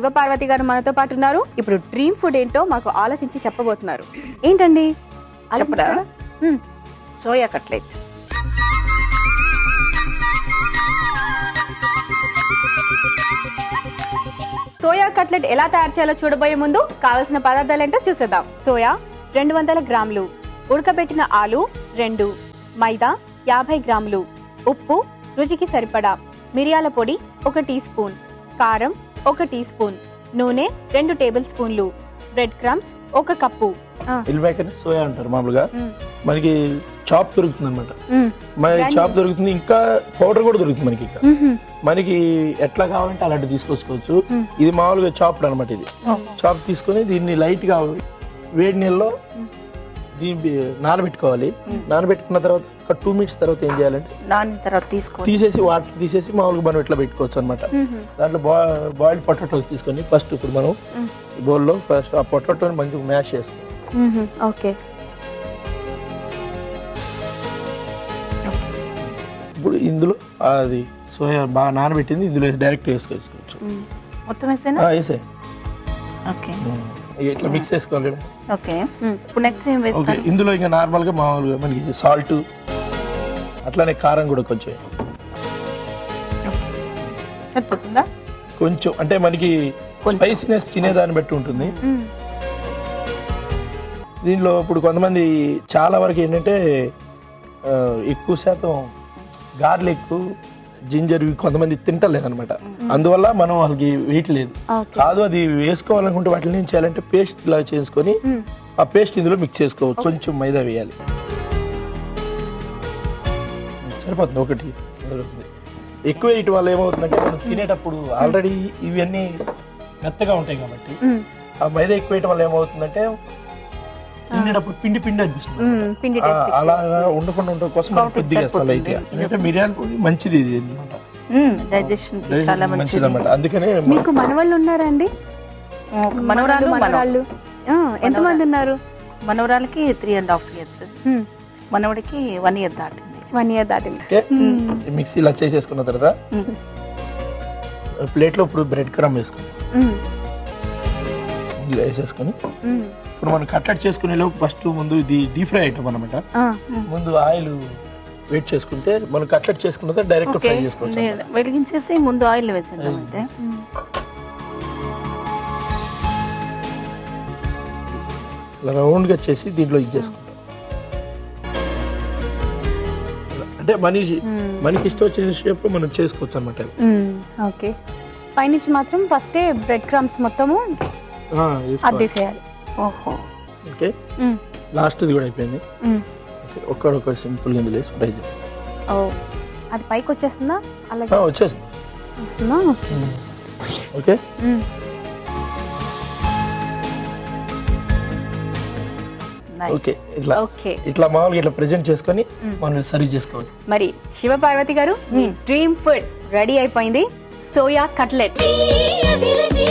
శివపార్వతి గారు మనతో పాటు ఉన్నారు. ఇప్పుడు డ్రీమ్ ఫుడ్ ఏంటో మాకు ఆలోచించి చెప్పబోతున్నారు. ఏంటండి? చెప్పరా? Soya cutlet. సోయా కట్లెట్ ఎలా తయారు చేయాలో చూడబోయే ముందు కావాల్సిన పదార్థాలు ఏంటో చూసేద్దాం. సోయా రెండు వందల గ్రాములు ఉడకబెట్టిన ఆలు రెండు మైదా యాభై గ్రాములు ఉప్పు రుచికి సరిపడా మిరియాల పొడి ఒక టీ స్పూన్ కారం ఒక టీ స్పూన్ నూనె రెండు టేబుల్ స్పూన్లు. బ్రెడ్ క్రమ్స్ ఒక కప్పు. సోయా అంటారు మామూలుగా. మనకి చాప్ దొరుకుతుంది అనమాట మ్, మన Granules. చాప్ దొరుకుతుంది ఇంకా పౌడర్ కూడా దొరుకుతుంది మనకి ఇక్కడ. మనకి ఎట్లా కావాలంటే అలాంటి తీసుకొచ్చుకోవచ్చు. ఇది మామూలుగా చాప్డ్ అనమాట ఇది. చాప్ తీసుకొని దీన్ని లైట్గా వేడి నీళ్ళలో దీన్ని నానబెట్టుకోవాలి. నానబెట్టుకున్న తర్వాత ఒక టూ మినిట్స్ తర్వాత ఏం చేయాలంటే తర్వాత తీసుకో తీసేసి వాటర్ తీసేసి మామూలుగా మనం ఇట్లా పెట్టుకోవచ్చు అనమాట. దాంట్లో బాయిల్డ్ పొటాటోస్ తీసుకొని ఫస్ట్ ఇప్పుడు మనం బౌల్లో ఫస్ట్ ఆ పొటాటోని మంచిగా మ్యాష్ చేసుకోవాలి. ఓకే. ఇప్పుడు ఇందులో అది సోయా బాగా నానబెట్టింది ఇందులో డైరెక్ట్ వేసుకోవచ్చు. మొత్తం వేసేనా? వేసే ఓకే. ఇట్లా మిక్స్ చేసుకోవాలి ఓకే మ్. ఇప్పుడు నెక్స్ట్ ఏం ఓకే వేస్తాను ఇందులో ఇంకా నార్మల్గా మామూలుగా మనకి సాల్ట్ అట్లానే కారం కూడా కొంచెం. సరిపోతుందా? కొంచెం అంటే మనకి స్పైసీనెస్ తినేదాన్ని బట్టి ఉంటుంది. మ్, దీనిలో ఇప్పుడు కొంతమంది చాలా వరకు ఏంటంటే ఆ, ఎక్కువ శాతం గార్లిక్ జింజర్ ఇవి కొంతమంది తింటలేదు అనమాట అందువల్ల మనం వాళ్ళకి వేయట్లేదు ఓకే. కాదు అది వేసుకోవాలనుకుంటే వాటిని ఏం చేయాలంటే పేస్ట్ ఇలా చేసుకొని ఆ పేస్ట్ ఇందులో మిక్స్ చేసుకోవచ్చు. కొంచెం మైదా వేయాలి. సరిపోతుంది ఒకటి దొరుకుతుంది ఎక్కువ వేయటం వల్ల ఏమవుతుందంటే మనం తినేటప్పుడు ఆల్రెడీ ఇవన్నీ మెత్తగా ఉంటాయి కాబట్టి ఆ మైదా ఎక్కువ వేయటం వల్ల ఏమవుతుందంటే తినేటప్పుడు పిండి పిండి అనిపిస్తుంది పిండి అలా ఉండకుండా ఉండడం కోసం కొద్దిగా ఎందుకంటే మిరియాల పొడి మంచిది ఇది అనమాట. డైజెషన్ చాలా మంచిది అనమాట. అందుకనే మీకు మనవాళ్ళు ఉన్నారా అండి? మనవరాలు ఆ, ఎంతమంది ఉన్నారు? మనవరాలకి త్రీ అండ్ హాఫ్ ఇయర్స్ మనవడికి వన్ ఇయర్ దాటింది. వన్ ఇయర్ దాటింది. మిక్సీ ఇలా చేసేసుకున్న తర్వాత ప్లేట్లో ఇప్పుడు బ్రెడ్ క్రమ్ ఇందులో వేసేసుకొని ఇప్పుడు మనం కట్లెట్ చేసుకునే లోపు ఫస్ట్ ముందు ఇది డీప్ ఫ్రై ఐటమ్ అనమాట ముందు ఆయిల్ వెయిట్ చేసుకుంటే మనం కట్లెట్ చేసుకున్న డైరెక్ట్ ఫ్రై చేసుకోవచ్చు వెలిగించేసి ముందు ఆయిల్ వేసేద్దాం అయితే. ఇలా రౌండ్గా చేసి దీంట్లో ఇది చేసుకుంటాం. అంటే మనిషి మనకి ఇష్టం వచ్చిన షేప్ మనం చేసుకోవచ్చు అనమాట ఓకే. పైనుంచి మాత్రం ఫస్టే బ్రెడ్ క్రమ్స్ మొత్తము అద్దేసేయాలి. ఓహో. ఓకే? మ్, లాస్ట్ కూడా అయిపోయింది. మ్. ఓకే ఒక్కడొక్కటి సింపుల్గా ఇందులో వేసి ఫ్రై చేయాలి ఓ అది పైకి వచ్చేస్తుందా అలాగే. ఆ, వచ్చేసింది వస్తుందా? ఓకే? ఓకే ఇట్లా. ఓకే. ఇట్లా మామూలుగా ఇట్లా ప్రెజెంట్ చేసుకొని మనం సర్వ్ చేసుకోవచ్చు మరి శివపార్వతి గారు మీ డ్రీమ్ ఫుడ్ రెడీ అయిపోయింది. Soya cutlet. అభిరుచి.